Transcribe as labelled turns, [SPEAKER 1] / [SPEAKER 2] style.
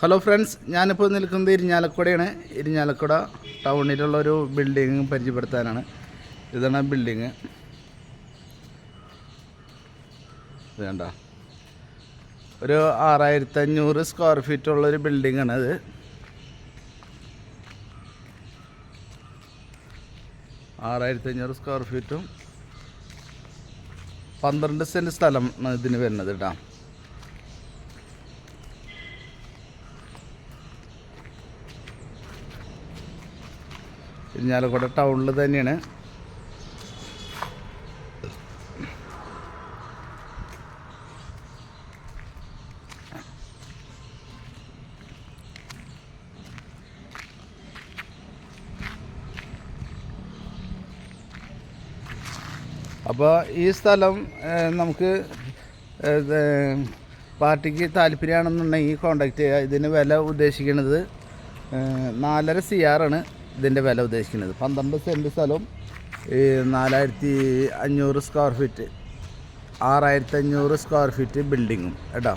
[SPEAKER 1] Hello friends ഞാനിപ്പോൾ നിൽക്കുന്നത് ഇരിഞ്ഞാലക്കുടയാണ്. ഇരിഞ്ഞാലക്കുട ടൗണിലുള്ള ഒരു ബിൽഡിങ് പരിചയപ്പെടുത്താനാണ്. ഇതാണ് ആ ബിൽഡിങ് വേണ്ട ഒരു ആറായിരത്തി അഞ്ഞൂറ് സ്ക്വയർ ഫീറ്റ് ഉള്ളൊരു ബിൽഡിംഗ് അത് ആറായിരത്തി അഞ്ഞൂറ് സ്ക്വയർ ഫീറ്റും പന്ത്രണ്ട് സെന്റ് സ്ഥലം ഇതിന് വരുന്നത് കേട്ടോ. ഇരിഞ്ഞാലക്കുട ടൗണിൽ തന്നെയാണ്. അപ്പോൾ ഈ സ്ഥലം നമുക്ക് പാർട്ടിക്ക് താല്പര്യമാണെന്നുണ്ടെങ്കിൽ കോണ്ടാക്ട് ചെയ്യുക ഇതിന് വില ഉദ്ദേശിക്കുന്നത് നാലര സി ആറാണ് ഇതിന്റെ വില ഉദ്ദേശിക്കുന്നത്. പന്ത്രണ്ട് സെന്റ് സ്ഥലവും ഈ നാലായിരത്തി അഞ്ഞൂറ് സ്ക്വയർ ഫീറ്റ് ആറായിരത്തി അഞ്ഞൂറ് സ്ക്വയർ ഫീറ്റ് ബിൽഡിങ്ങും കേട്ടോ.